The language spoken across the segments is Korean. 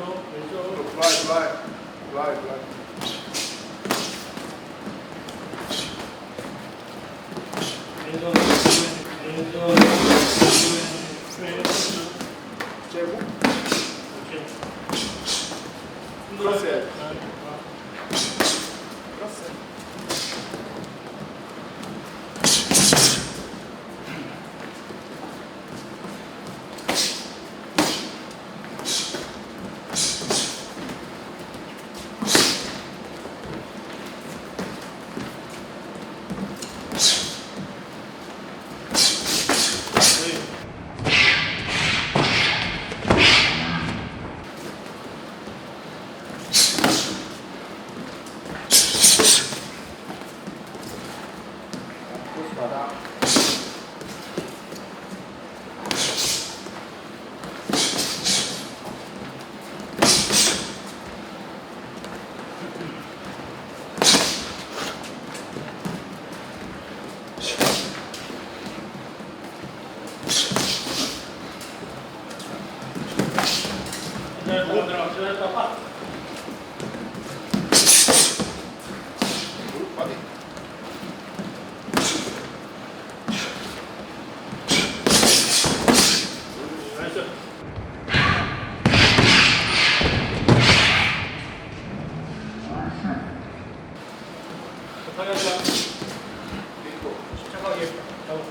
오른쪽 왼쪽 플라이 플라이 플라이 플라이 왼손 왼손 왼손 제고 오케이 크로스 네. 크로스 크로스 받아 네, 들어 들어 들어 파 바디 나이스 급하게 하지 마 믿고 침착하게 하고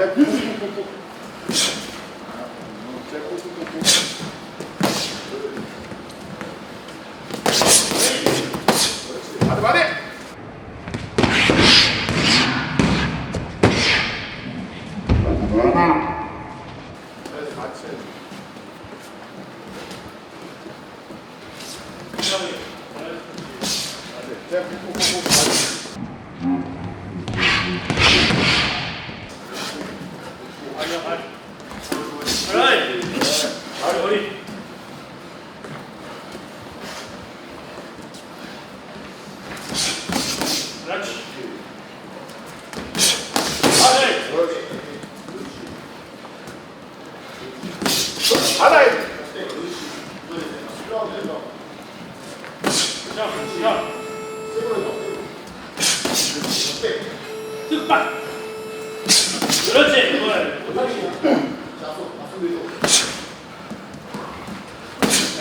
좋아 제 꾹꾹꾹꾹 제 꾹꾹꾹꾹 그렇지 바디 바디 그래서 같이 해야지. 침착하게 맞아. 제 꾹꾹꾹꾹 바디 아니야 아니 그래 머리 머리 그렇지 아네 받아야 돼 자, 자. 득박. 그렇지. 그걸.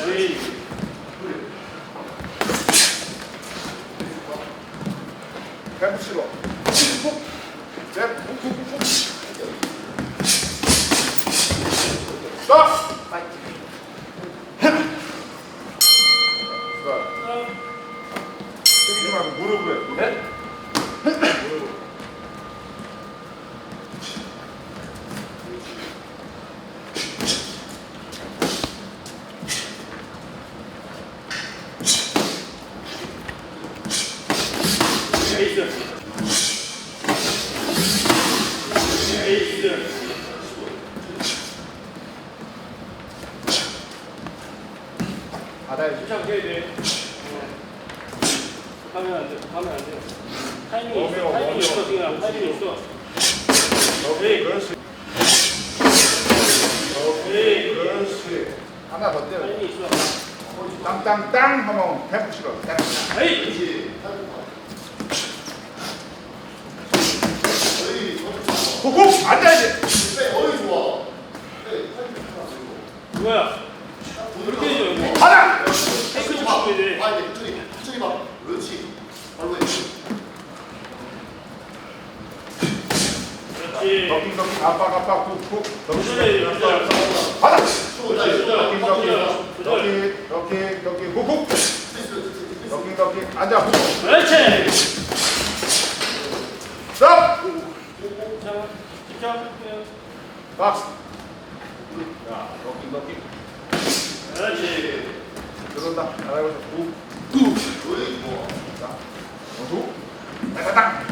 에이. 뱀치로 푹 제, 푹푹푹푹 스톱 스톱 숙이지 말고 무릎을 해 무릎 에이스. 에이스. 받아야지 침착해야 돼. 하면 안 돼. 하면 안 돼. 타이밍이 있어. 타이밍이 있어. 지금. 타이밍이 있어. 오케이 그렇지 에이. 그렇지 하나 더 때려 타이밍이 있어. 땅땅땅 하면 뱀치로 땅 에이. 푹푹 앉아야지 뭐야? 그렇게 해줘. 받아 테이크 좀 바꿔야 돼. 아, 네, 저기, 저기 봐. 그렇지. 바로 해. 그렇지. 덕킹 덕킹 압박 압박. 받아 조절, 덕킹 덕킹 조절. 덕킹 덕킹 덕킹 훅훅. 덕킹 덕킹 앉아 훅. 그렇지. 스톱 자, 집중. 박스 자 덕킹 덕킹 그렇지. 들어온다. 나가보자 훅. 자, 원투 따따닥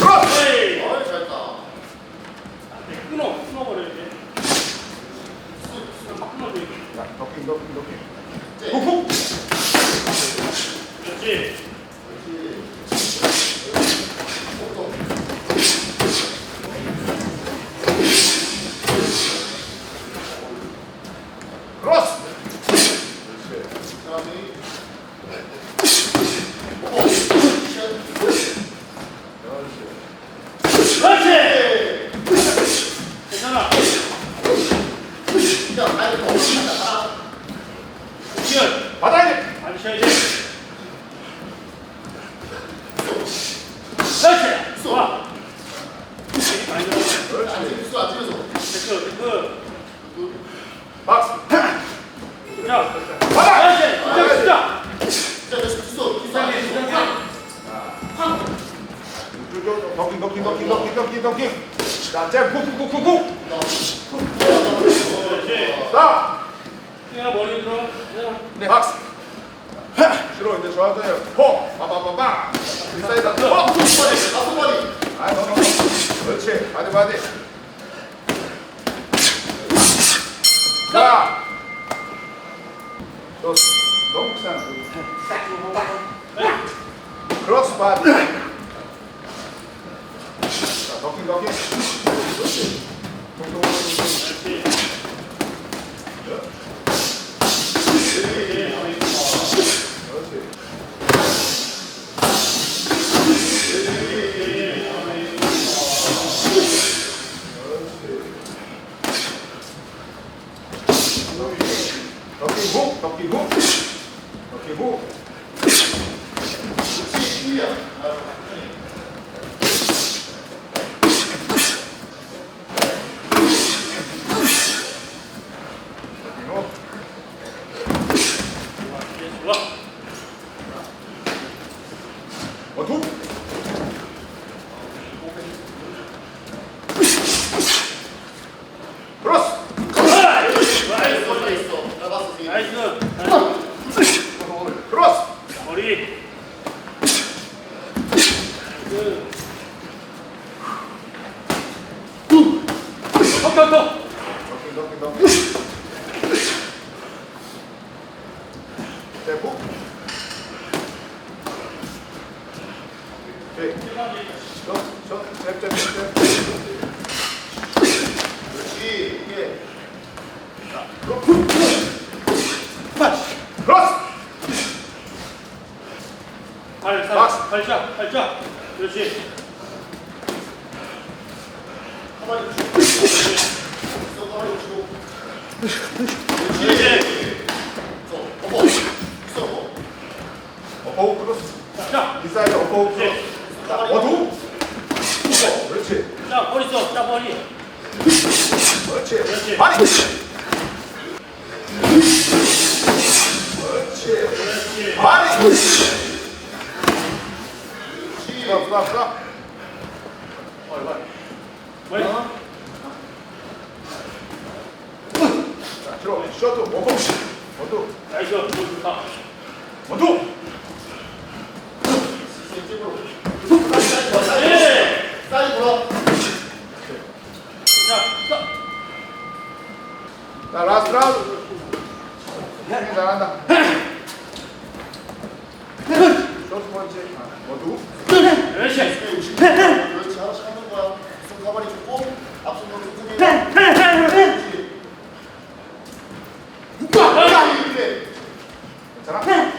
크로스 에이. 어이 잘했다. 끊어, 끊어버려 이제. 막 자 덕킹 덕킹 덕킹 훅훅 그렇지. 크로스 그렇지. 괜찮아. 그냥 아예 더 기현. 받아야 돼 안 쉬어야 돼. 그렇지. 좋아. 많이 들어. 안 찍을 수안 찍어서. 됐어, 됐어. 박스 자, 받아 그렇지. 진짜, 진짜. 진짜 열심히 있어. 이상해, 이상해. 쭉 덕킹 덕킹 덕킹 덕킹 덕킹 자잼 훅훅훅훅 그렇지. 스탑 그냥 머리 들어. 네 박스 싫어 이제 저한테 포 빠바바바 인사이드 포 다섯 마리. 아, 너, 너, 너. 그렇지. 바디, 바디. 자. 너, 너무 크잖아. 크로스 바디. 통통, 통통. 그렇지. 좋아. 원투. 크로스. 있어 있어 있어. 나 봤어 지금. 나이스. 크로스. 머리. 턱, 턱, 턱. 덕킹, 덕킹, 덕킹. 스텝 훅. 오케이. 저, 저, 스텝, 스텝, 스텝. 그렇지. 예. 자, 크로스. 크로스. 발, 살, 박스. 발짝, 발짝. 그렇지. 한 마리 주고. 있어 한 마리 주고. 그렇지. 있어. 있어 어머. 어퍼 크로스. 자, 인사이드 어퍼 크로스. 그렇지. 자, 어두. 그렇지. 자, 머리 써. 자, 머리. 그렇지. 그렇지. 많이. 그렇지. 많 이. 스탑, 스탑, 스탑. 머리. 자, 들어. 셔터, 원포. 원투. 나이스. 뭐 좋다. 원투. 예. 네,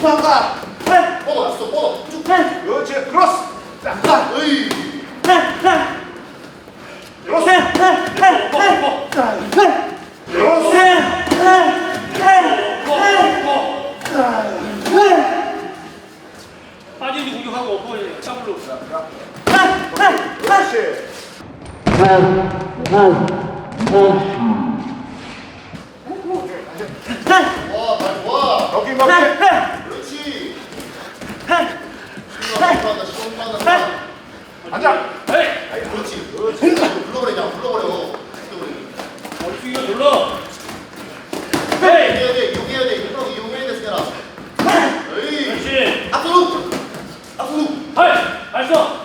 들어가. 좋아. 돼, 승현아. 에이. 그렇지. 앞으로. 앞으로. 발! 발 써!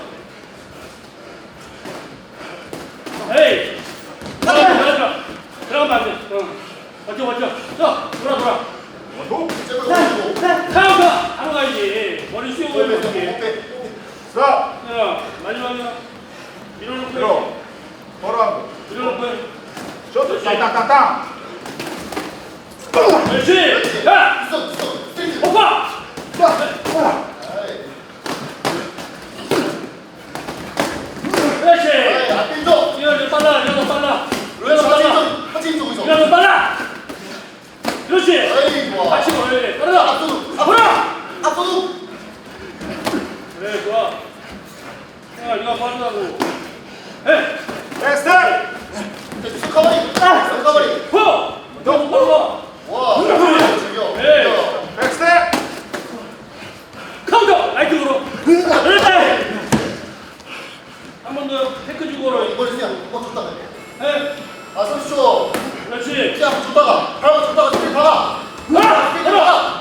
에이! 들어가, 들어가. 들어가면 안 돼. 응. 버텨, 버텨. 자, 돌아, 돌아. 원투. 잽을 올리고. 카운터! 하러 가야지. 머리 숙이고 못 빼, 이렇게. 못 빼. 스탑. 야, 마지막이야. 밀어놓고 들어. 해. 걸어가고. 밀어놓고 해. 셔트. 땅땅땅땅. 그렇지! 야! 오빠! 그렇지! 이거 좀 빨라, 이거 더 빨라. 이거 빨라. 이거 더 빨라! 그렇지! 같이 빠르다! 앞서도. 앞으로! 그래, 좋아. 야, 이거 빠르다고. 에! 호! 너무 빨라! 네. 아, 30초. 그렇지! 그냥 줬다가. 바로 줬다가 스피드 박아. 아! 스피드 걸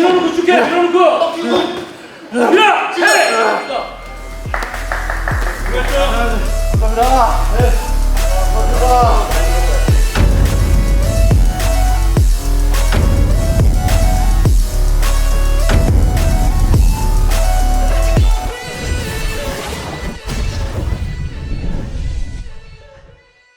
밀어놓고 줄게 밀어놓고 밀어! 해! 감사합니다. 네. 감사합니다.